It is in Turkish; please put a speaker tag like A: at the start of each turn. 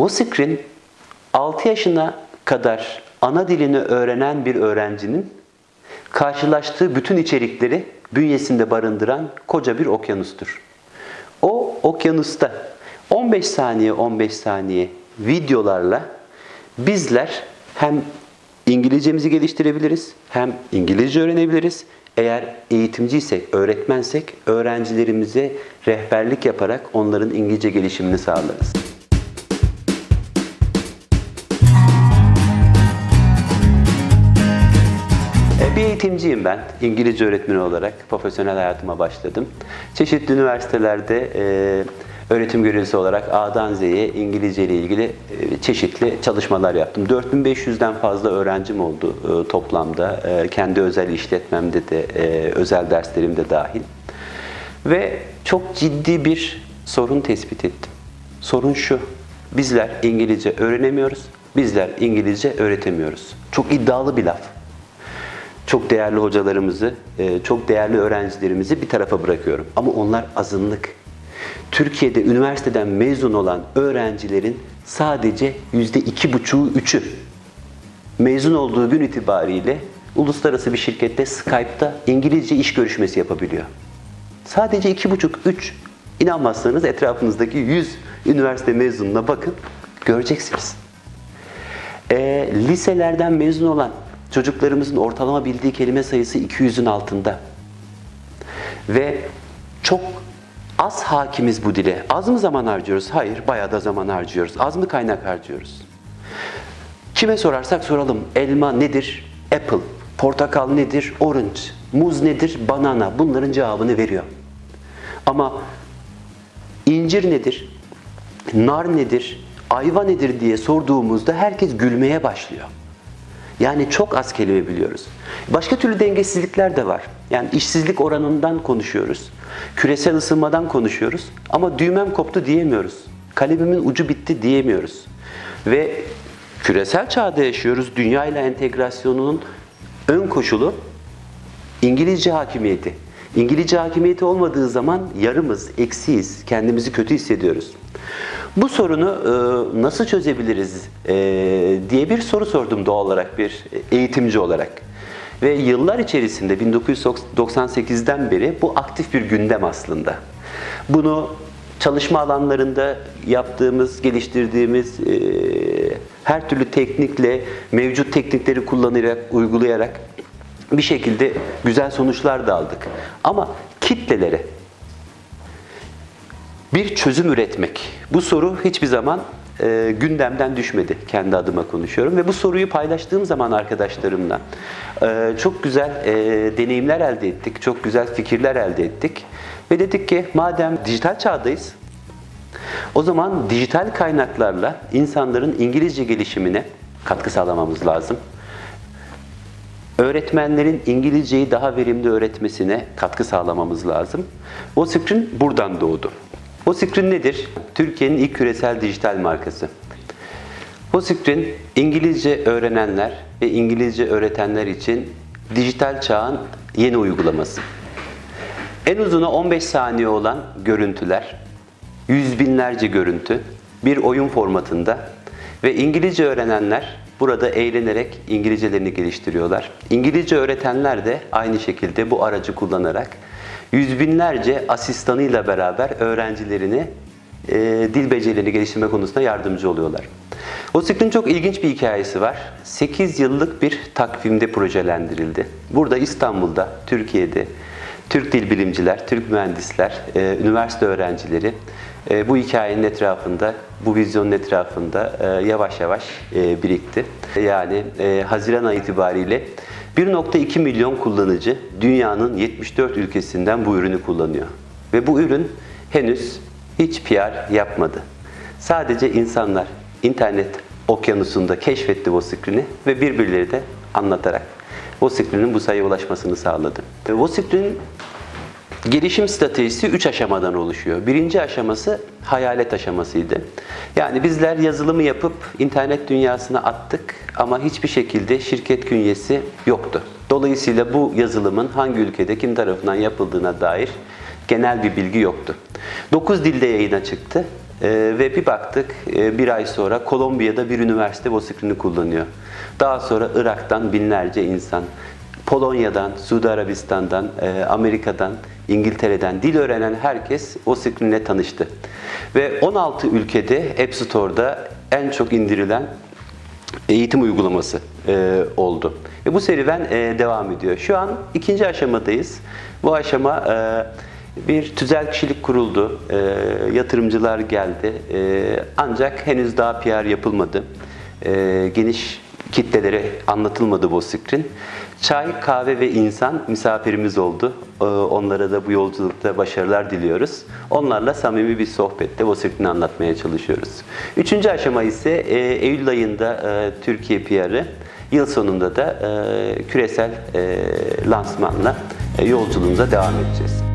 A: Vosikrin 6 yaşına kadar ana dilini öğrenen bir öğrencinin karşılaştığı bütün içerikleri bünyesinde barındıran koca bir okyanustur. O okyanusta 15 saniye 15 saniye videolarla bizler hem İngilizcemizi geliştirebiliriz, hem İngilizce öğrenebiliriz. Eğer eğitimciysek, öğretmensek öğrencilerimize rehberlik yaparak onların İngilizce gelişimini sağlarız. Bir eğitimciyim ben. İngilizce öğretmeni olarak profesyonel hayatıma başladım. Çeşitli üniversitelerde e, öğretim görevlisi olarak A'dan Z'ye İngilizce ile ilgili e, çeşitli çalışmalar yaptım. 4500'den fazla öğrencim oldu e, toplamda. E, kendi özel işletmemde de, e, özel derslerim de dahil. Ve çok ciddi bir sorun tespit ettim. Sorun şu, bizler İngilizce öğrenemiyoruz, bizler İngilizce öğretemiyoruz. Çok iddialı bir laf çok değerli hocalarımızı, e, çok değerli öğrencilerimizi bir tarafa bırakıyorum. Ama onlar azınlık. Türkiye'de üniversiteden mezun olan öğrencilerin sadece yüzde iki buçuğu, üçü mezun olduğu gün itibariyle uluslararası bir şirkette Skype'ta İngilizce iş görüşmesi yapabiliyor. Sadece iki buçuk, üç. İnanmazsanız etrafınızdaki 100 üniversite mezununa bakın, göreceksiniz. E, liselerden mezun olan çocuklarımızın ortalama bildiği kelime sayısı 200'ün altında. Ve çok az hakimiz bu dile. Az mı zaman harcıyoruz? Hayır, bayağı da zaman harcıyoruz. Az mı kaynak harcıyoruz? Kime sorarsak soralım. Elma nedir? Apple. Portakal nedir? Orange. Muz nedir? Banana. Bunların cevabını veriyor. Ama incir nedir? Nar nedir? Ayva nedir diye sorduğumuzda herkes gülmeye başlıyor. Yani çok az kelime biliyoruz. Başka türlü dengesizlikler de var. Yani işsizlik oranından konuşuyoruz. Küresel ısınmadan konuşuyoruz. Ama düğmem koptu diyemiyoruz. Kalemimin ucu bitti diyemiyoruz. Ve küresel çağda yaşıyoruz. Dünya ile entegrasyonunun ön koşulu İngilizce hakimiyeti. İngilizce hakimiyeti olmadığı zaman yarımız, eksiyiz, kendimizi kötü hissediyoruz. Bu sorunu e, nasıl çözebiliriz e, diye bir soru sordum doğal olarak bir eğitimci olarak. Ve yıllar içerisinde 1998'den beri bu aktif bir gündem aslında. Bunu çalışma alanlarında yaptığımız, geliştirdiğimiz e, her türlü teknikle, mevcut teknikleri kullanarak, uygulayarak bir şekilde güzel sonuçlar da aldık. Ama kitlelere bir çözüm üretmek. Bu soru hiçbir zaman e, gündemden düşmedi. Kendi adıma konuşuyorum ve bu soruyu paylaştığım zaman arkadaşlarımla e, çok güzel e, deneyimler elde ettik, çok güzel fikirler elde ettik ve dedik ki madem dijital çağdayız, o zaman dijital kaynaklarla insanların İngilizce gelişimine katkı sağlamamız lazım. Öğretmenlerin İngilizceyi daha verimli öğretmesine katkı sağlamamız lazım. O screen buradan doğdu. O screen nedir? Türkiye'nin ilk küresel dijital markası. O screen İngilizce öğrenenler ve İngilizce öğretenler için dijital çağın yeni uygulaması. En uzunu 15 saniye olan görüntüler, yüz binlerce görüntü, bir oyun formatında ve İngilizce öğrenenler burada eğlenerek İngilizcelerini geliştiriyorlar. İngilizce öğretenler de aynı şekilde bu aracı kullanarak yüz binlerce asistanıyla beraber öğrencilerini e, dil becerilerini geliştirme konusunda yardımcı oluyorlar. O siklin çok ilginç bir hikayesi var. 8 yıllık bir takvimde projelendirildi. Burada İstanbul'da, Türkiye'de Türk dil bilimciler, Türk mühendisler, e, üniversite öğrencileri e, bu hikayenin etrafında, bu vizyonun etrafında e, yavaş yavaş e, birikti. Yani e, Haziran ayı itibariyle 1.2 milyon kullanıcı dünyanın 74 ülkesinden bu ürünü kullanıyor. Ve bu ürün henüz hiç PR yapmadı. Sadece insanlar internet okyanusunda keşfetti Voskrin'i ve birbirleri de anlatarak Voskrin'in bu sayıya ulaşmasını sağladı. Voskrin'in gelişim stratejisi 3 aşamadan oluşuyor. Birinci aşaması hayalet aşamasıydı. Yani bizler yazılımı yapıp internet dünyasına attık ama hiçbir şekilde şirket künyesi yoktu. Dolayısıyla bu yazılımın hangi ülkede kim tarafından yapıldığına dair genel bir bilgi yoktu. 9 dilde yayına çıktı Ee, ve bir baktık e, bir ay sonra Kolombiya'da bir üniversite Bozkır'ını kullanıyor. Daha sonra Irak'tan binlerce insan, Polonya'dan, Suudi Arabistan'dan, e, Amerika'dan, İngiltere'den dil öğrenen herkes o screenle tanıştı. Ve 16 ülkede App Store'da en çok indirilen eğitim uygulaması e, oldu. Ve bu serüven e, devam ediyor. Şu an ikinci aşamadayız. Bu aşama e, bir tüzel kişilik kuruldu. E, yatırımcılar geldi. E, ancak henüz daha PR yapılmadı. E, geniş kitlelere anlatılmadı bu screen. Çay, kahve ve insan misafirimiz oldu. Ee, Onlara da bu yolculukta başarılar diliyoruz. Onlarla samimi bir sohbette bu screen'i anlatmaya çalışıyoruz. Üçüncü aşama ise e, Eylül ayında e, Türkiye PR'ı, yıl sonunda da e, küresel e, lansmanla e, yolculuğumuza devam edeceğiz.